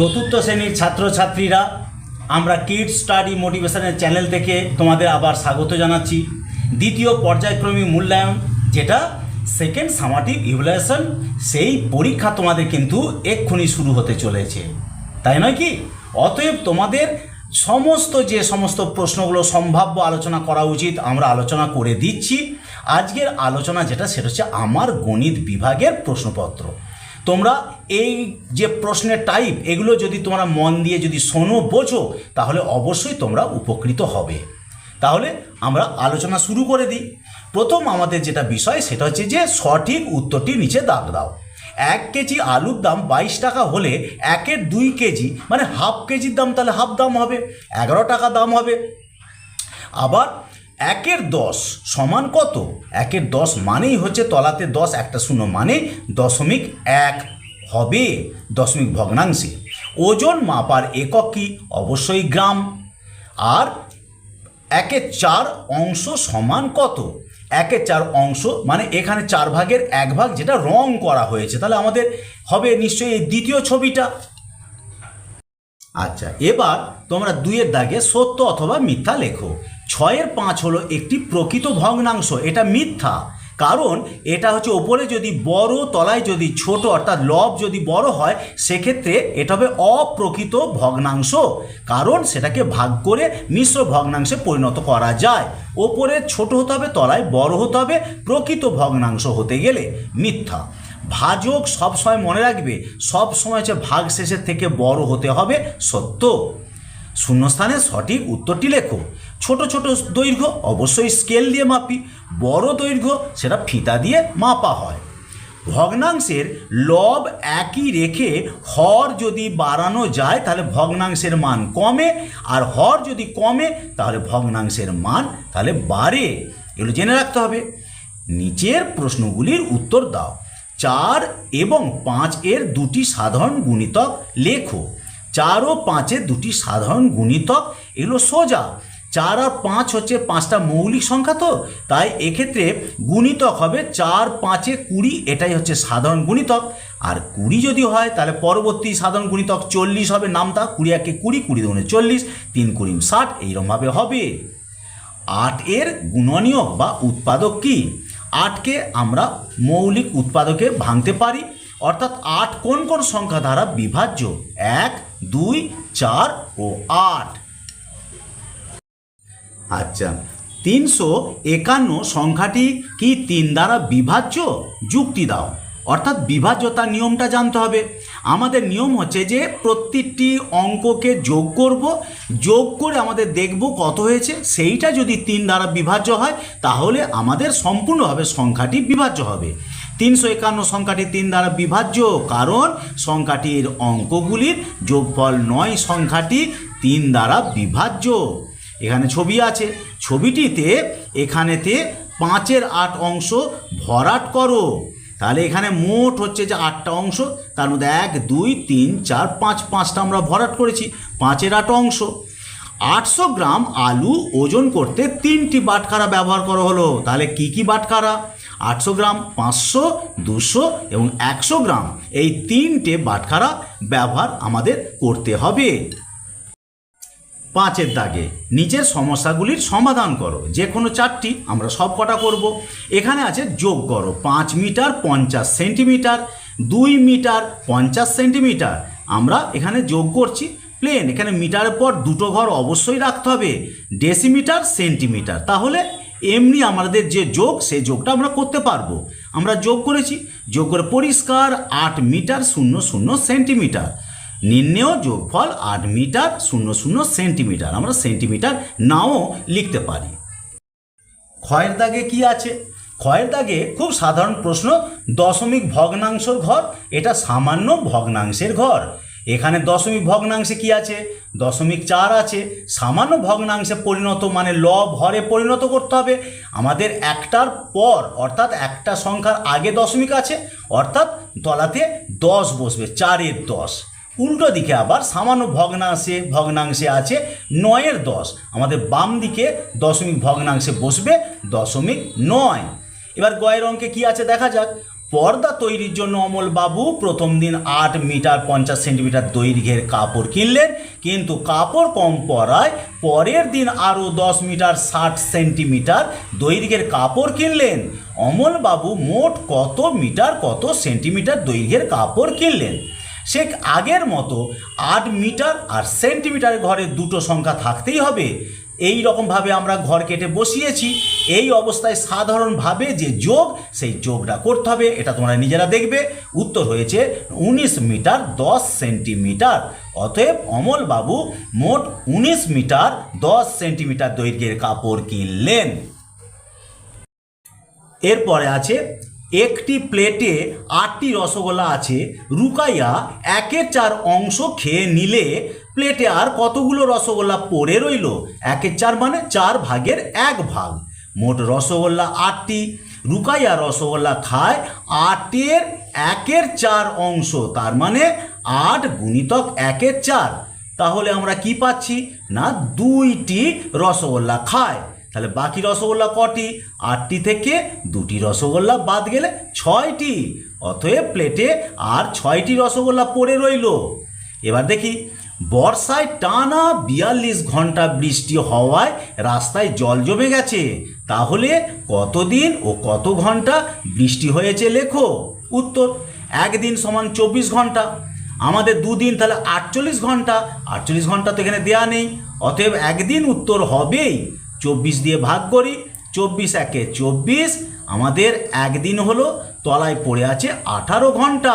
চতুর্থ শ্রেণির ছাত্রছাত্রীরা, আমরা কিডস স্টাডি মোটিভেশনের চ্যানেল থেকে তোমাদের আবার স্বাগত জানাচ্ছি। দ্বিতীয় পর্যায়ক্রমিক মূল্যায়ন, যেটা সেকেন্ড সামাটিভ ইভ্যালুয়েশন সেই পরীক্ষা তোমাদের কিন্তু এক্ষুনি শুরু হতে চলেছে। তাই নয় কি? অতএব তোমাদের সমস্ত যে সমস্ত প্রশ্নগুলো সম্ভাব্য আলোচনা করা উচিত, আমরা আলোচনা করে দিচ্ছি। আজকের আলোচনা যেটা, সেটা হচ্ছে আমার গণিত বিভাগের প্রশ্নপত্র। তোমরা এই যে প্রশ্নের টাইপ এগুলো যদি তোমরা মন দিয়ে যদি শোনো, বোঝো, তাহলে অবশ্যই তোমরা উপকৃত হবে। তাহলে আমরা আলোচনা শুরু করে দিই। প্রথম আমাদের যেটা বিষয়, সেটা হচ্ছে যে সঠিক উত্তরটি নিচে দাগ দাও। এক কেজি আলুর দাম বাইশ টাকা হলে একের দুই কেজি মানে হাফ কেজির দাম তাহলে হাফ দাম হবে, এগারো টাকা দাম হবে। আবার একের দশ সমান কত? একের দশ মানেই হচ্ছে তলাতে দশ, একটা শূন্য মানে দশমিক এক হবে, দশমিক ভগ্নাংশে। ওজন মাপার একক কি? অবশ্যই গ্রাম। আর একের চার অংশ সমান কত? একের চার অংশ মানে এখানে চার ভাগের এক ভাগ যেটা রং করা হয়েছে, তাহলে আমাদের হবে নিশ্চয়ই এই দ্বিতীয় ছবিটা। আচ্ছা এবার তোমরা দুইয়ের দাগে সত্য অথবা মিথ্যা লেখো। ছয়ের পাঁচ হলো একটি প্রকৃত ভগ্নাংশ, এটা মিথ্যা। কারণ এটা হচ্ছে ওপরে যদি বড়, তলায় যদি ছোট, অর্থাৎ লব যদি বড় হয়, সেক্ষেত্রে এটা হবে অপ্রকৃত ভগ্নাংশ। কারণ সেটাকে ভাগ করে মিশ্র ভগ্নাংশে পরিণত করা যায়। ওপরে ছোট হতে হবে, তলায় বড় হতে হবে, প্রকৃত ভগ্নাংশ হতে গেলে মিথ্যা। ভাজক সবসময় মনে রাখবে, সব সময় হচ্ছে ভাগ শেষের থেকে বড় হতে হবে সত্য। শূন্যস্থানে সঠিক উত্তরটি লেখো। ছোট ছোট দৈর্ঘ্য অবশ্যই স্কেল দিয়ে মাপি, বড় দৈর্ঘ্য সেটা ফিতা দিয়ে মাপা হয়। ভগ্নাংশের লব একই রেখে হর যদি বাড়ানো যায় তাহলে ভগ্নাংশের মান কমে, আর হর যদি কমে তাহলে ভগ্নাংশের মান তাহলে বাড়ে। এগুলো জেনে রাখতে হবে। নিচের প্রশ্নগুলির উত্তর দাও। চার এবং পাঁচ এর দুটি সাধারণ গুণিতক লেখো। চার ও পাঁচের দুটি সাধারণ গুণিতক, এগুলো সোজা। চার আর পাঁচ হচ্ছে পাঁচটা মৌলিক সংখ্যা তো, তাই এক্ষেত্রে গুণিতক হবে চার, পাঁচে কুড়ি, এটাই হচ্ছে সাধারণ গুণিতক। আর কুড়ি যদি হয়, তাহলে পরবর্তী সাধারণ গুণিতক চল্লিশ হবে নামতা, কুড়ি একে কুড়ি কুড়ি দুগুণে চল্লিশ, তিন কুড়ি ষাট এইরকমভাবে হবে। আট এর গুণনীয়ক বা উৎপাদক কি? আটকে আমরা মৌলিক উৎপাদকে ভাঙতে পারি, অর্থাৎ আট কোন কোন সংখ্যা দ্বারা বিভাজ্য? এক, দুই, চার ও আট। আচ্ছা তিনশো একান্ন সংখ্যাটি কি তিন দ্বারা বিভাজ্য? যুক্তি দাও। অর্থাৎ বিভাজ্যতার নিয়মটা জানতে হবে। আমাদের নিয়ম হচ্ছে যে প্রত্যেকটি অঙ্ককে যোগ করব, যোগ করে আমাদের দেখব কত হয়েছে। সেইটা যদি তিন দ্বারা বিভাজ্য হয়, তাহলে আমাদের সম্পূর্ণভাবে সংখ্যাটি বিভাজ্য হবে। তিনশো একান্ন সংখ্যাটি তিন দ্বারা বিভাজ্য, কারণ সংখ্যাটির অঙ্কগুলির যোগফল নয়, সংখ্যাটি তিন দ্বারা বিভাজ্য। এখানে ছবি আছে। ছবিটিতে এখানেতে পাঁচের আট অংশ ভরাট করো। তাহলে এখানে মোট হচ্ছে যে আটটা অংশ, তার মধ্যে এক, দুই, তিন, চার, পাঁচ, পাঁচটা আমরা ভরাট করেছি, পাঁচের আট অংশ। আটশো গ্রাম আলু ওজন করতে তিনটি বাটখারা ব্যবহার করা হলো। তাহলে কি কি বাটখারা? আটশো গ্রাম, পাঁচশো, দুশো এবং একশো গ্রাম এই তিনটে বাটখারা ব্যবহার আমাদের করতে হবে। পাঁচের দাগে। নিচের সমস্যাগুলির সমাধান করো। যে কোনো চারটি আমরা সব কটা করব। এখানে আছে যোগ করো। পাঁচ মিটার পঞ্চাশ সেন্টিমিটার, দুই মিটার পঞ্চাশ সেন্টিমিটার। আমরা এখানে যোগ করছি। প্লেন, এখানে মিটারের পর দুটো ঘর অবশ্যই রাখতে হবে। Decimetre, centimetre. তাহলে এমনি আমাদের যে যোগ, সেই যোগটা আমরা করতে পারব। আমরা যোগ করেছি। যোগ করে পরিষ্কার আট মিটার শূন্য শূন্য সেন্টিমিটার। নির্ণেয় যোগফল আট মিটার শূন্য শূন্য সেন্টিমিটার। আমরা সেন্টিমিটার নাও লিখতে পারি। ক্ষয়ের দাগে কি আছে? ক্ষয়ের দাগে খুব সাধারণ প্রশ্ন, দশমিক ভগ্নাংশর ঘর, এটা সামান্য ভগ্নাংশের ঘর। এখানে দশমিক ভগ্নাংশে কি আছে? দশমিক চার আছে। সামান্য ভগ্নাংশে পরিণত মানে ল ভরে পরিণত করতে হবে। আমাদের একটার পর, অর্থাৎ একটা সংখ্যার আগে দশমিক আছে, অর্থাৎ তলাতে দশ বসবে, চারের দশ। উল্টো দিকে আবার সামান্য ভগ্নাংশে ভগ্নাংশে আছে নয়ের দশ। আমাদের বাম দিকে দশমিক ভগ্নাংশে বসবে দশমিক নয়। এবার গয়ের অঙ্কে কি আছে দেখা যাক। পর্দা তৈরির জন্য অমলবাবু প্রথম দিন আট মিটার পঞ্চাশ সেন্টিমিটার দৈর্ঘ্যের কাপড় কিনলেন। কিন্তু কাপড় কম পরায় পরের দিন আরও দশ মিটার ষাট সেন্টিমিটার দৈর্ঘ্যের কাপড় কিনলেন। অমলবাবু মোট কত মিটার, কত সেন্টিমিটার দৈর্ঘ্যের কাপড় কিনলেন? সে আগের মতো আট মিটার আর সেন্টিমিটার ঘরে দুটো সংখ্যা থাকতেই হবে। এই রকমভাবে আমরা ঘর কেটে বসিয়েছি। এই অবস্থায় সাধারণভাবে যে যোগ, সেই যোগটা করতে হবে। এটা তোমরা নিজেরা দেখবে। উত্তর হয়েছে উনিশ মিটার দশ সেন্টিমিটার। অতএব অমলবাবু মোট উনিশ মিটার দশ সেন্টিমিটার দৈর্ঘ্যের কাপড় কিনলেন। এরপরে আছে একটি প্লেটে আটটি রসগোল্লা আছে, রুকাইয়া একের চার অংশ খেয়ে নিলে প্লেটে আর কতগুলো রসগোল্লা পড়ে রইল? একের চার মানে চার ভাগের এক ভাগ। মোট রসগোল্লা আটটি, রুকাইয়া রসগোল্লা খায় আটের একের চার অংশ, তার মানে আট গুণিতক একের চার। তাহলে আমরা কি পাচ্ছি? না, দুইটি রসগোল্লা খায়। তাহলে বাকি রসগোল্লা কটি? আটটি থেকে দুটি রসগোল্লা বাদ গেলে ছয়টি। অতএব প্লেটে আর ছয়টি রসগোল্লা পড়ে রইল। এবার দেখি, বর্ষায় টানা বিয়াল্লিশ ঘণ্টা বৃষ্টি হওয়ায় রাস্তায় জল জমে গেছে। তাহলে কতদিন ও কত ঘণ্টা বৃষ্টি হয়েছে লেখো? উত্তর, একদিন সমান চব্বিশ ঘণ্টা। আমাদের দুদিন তাহলে আটচল্লিশ ঘণ্টা। আটচল্লিশ ঘণ্টা তো এখানে দেয়া নেই। অতএব একদিন উত্তর হবেই। চব্বিশ দিয়ে ভাগ করি, চব্বিশ একে চব্বিশ, আমাদের একদিন হলো, তলায় পড়ে আছে আঠারো ঘণ্টা।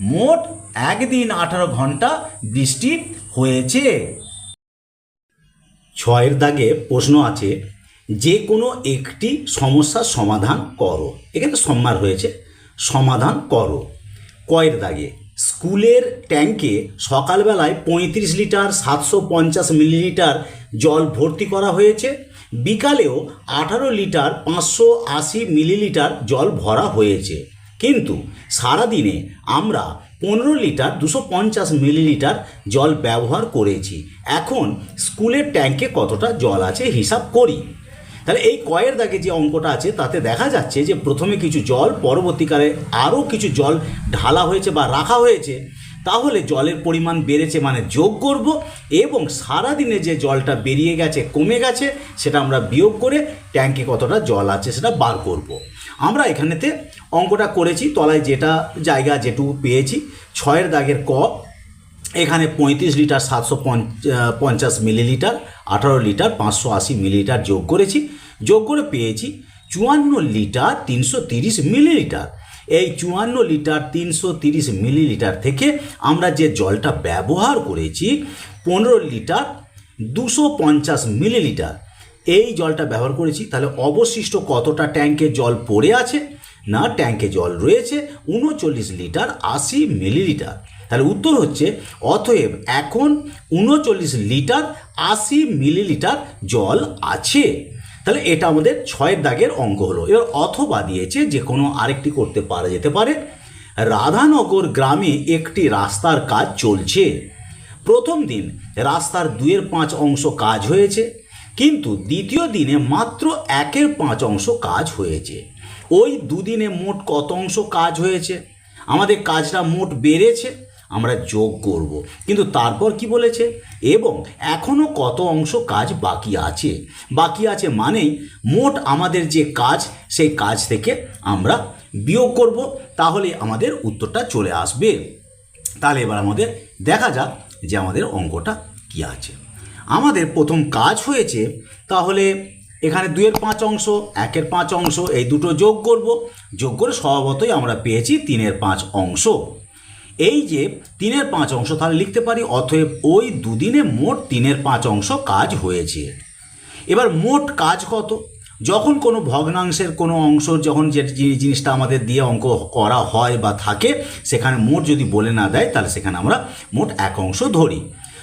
মোট একদিন আঠারো ঘণ্টা বৃষ্টি হয়েছে। ছয়ের দাগে প্রশ্ন আছে, যে কোনো একটি সমস্যার সমাধান করো। এখানে সম্মার হয়েছে, সমাধান করো। কয়ের দাগে স্কুলের ট্যাঙ্কে সকালবেলায় পঁয়ত্রিশ লিটার, সাতশো পঞ্চাশ মিলিলিটার জল ভর্তি করা হয়েছে। বিকালেও আঠারো লিটার, পাঁচশো আশি মিলিলিটার জল ভরা হয়েছে। কিন্তু সারাদিনে আমরা পনেরো লিটার, দুশো পঞ্চাশ মিলিলিটার জল ব্যবহার করেছি। এখন স্কুলের ট্যাঙ্কে কতটা জল আছে হিসাব করি। তাহলে এই কয়ের দাগে যে অঙ্কটা আছে, তাতে দেখা যাচ্ছে যে প্রথমে কিছু জল, পরবর্তীকালে আরও কিছু জল ঢালা হয়েছে বা রাখা হয়েছে, তাহলে জলের পরিমাণ বেড়েছে মানে যোগ করব এবং সারাদিনে যে জলটা বেরিয়ে গেছে, কমে গেছে, সেটা আমরা বিয়োগ করে ট্যাঙ্কে কতটা জল আছে সেটা বার করব। আমরা এখানেতে অঙ্কটা করেছি, তলায় যেটা জায়গা যেটুকু পেয়েছি, ছয়ের দাগের ক এখানে পঁয়ত্রিশ লিটার সাতশো পঞ্চাশ মিলিলিটার, আঠারো লিটার পাঁচশো আশি মিলিলিটার যোগ করেছি। যোগ করে পেয়েছি চুয়ান্ন লিটার তিনশো তিরিশ মিলিলিটার। এই চুয়ান্ন লিটার তিনশো তিরিশ মিলিলিটার থেকে আমরা যে জলটা ব্যবহার করেছি, পনেরো লিটার দুশো পঞ্চাশ মিলিলিটার। এই জলটা ব্যবহার করেছি, তাহলে অবশিষ্ট কতটা ট্যাঙ্কে জল পড়ে আছে? না ট্যাঙ্কে জল রয়েছে, উনচল্লিশ লিটার আশি মিলিলিটার। তাহলে উত্তর হচ্ছে, অতএব এখন উনচল্লিশ লিটার আশি মিলিলিটার জল আছে। তাহলে এটা আমাদের ছয়ের দাগের অঙ্ক হলো। এবার অথবা দিয়েছে যে কোনো আরেকটি করতে পারা যেতে পারে। রাধানগর গ্রামে একটি রাস্তার কাজ চলছে। প্রথম দিন রাস্তার দুয়ের পাঁচ অংশ কাজ হয়েছে, কিন্তু দ্বিতীয় দিনে মাত্র একের পাঁচ অংশ কাজ হয়েছে। ওই দুদিনে মোট কত অংশ কাজ হয়েছে? আমাদের কাজটা মোট বেড়েছে। আমরা যোগ করব। কিন্তু তারপর কি বলেছে? এবং এখনও কত অংশ কাজ বাকি আছে? বাকি আছে মানেই মোট আমাদের যে কাজ, সেই কাজ থেকে আমরা বিয়োগ করব। তাহলে আমাদের উত্তরটা চলে আসবে। তাহলে এবার আমাদের দেখা যাক যে আমাদের অঙ্কটা কি আছে। আমাদের প্রথম কাজ হয়েছে, তাহলে এখানে দুইয়ের পাঁচ অংশ, একের পাঁচ অংশ, এই দুটো যোগ করব। যোগ করে স্বভাবতই আমরা পেয়েছি তিনের পাঁচ অংশ। এই যে তিনের পাঁচ অংশ, তাহলে লিখতে পারি, অতএব ওই দুদিনে মোট তিনের পাঁচ অংশ কাজ হয়েছে। এবার মোট কাজ কত? যখন কোনো ভগ্নাংশের কোনো অংশ যখন যে জিনিসটা আমাদের দিয়ে অঙ্ক করা হয় বা থাকে, সেখানে মোট যদি বলে না দেয়, তাহলে সেখানে আমরা মোট এক অংশ ধরি।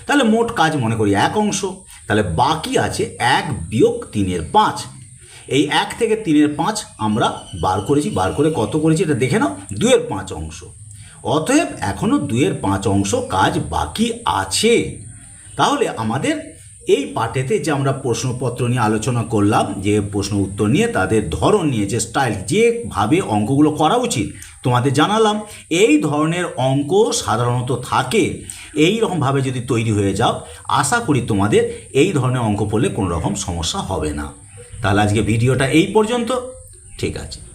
তাহলে মোট কাজ মনে করি এক অংশ, তাহলে বাকি আছে এক বিয়োগ তিনের পাঁচ। এই এক থেকে তিনের পাঁচ আমরা বার করেছি, বার করে কত করেছি, এটা দেখে নাও দুয়ের পাঁচ অংশ। অতএব এখনও দুয়ের পাঁচ অংশ কাজ বাকি আছে। তাহলে আমাদের এই পার্টেতে যে আমরা প্রশ্নপত্র নিয়ে আলোচনা করলাম, যে প্রশ্ন উত্তর নিয়ে, তাদের ধরন নিয়ে, যে স্টাইল যেভাবে অঙ্কগুলো করা উচিত, তোমাদের জানালাম। এই ধরনের অঙ্ক সাধারণত থাকে, এই রকমভাবে যদি তৈরি হয়ে যাও, আশা করি তোমাদের এই ধরনের অঙ্ক পড়লে কোনো রকম সমস্যা হবে না। তাহলে আজকে ভিডিওটা এই পর্যন্ত। ঠিক আছে।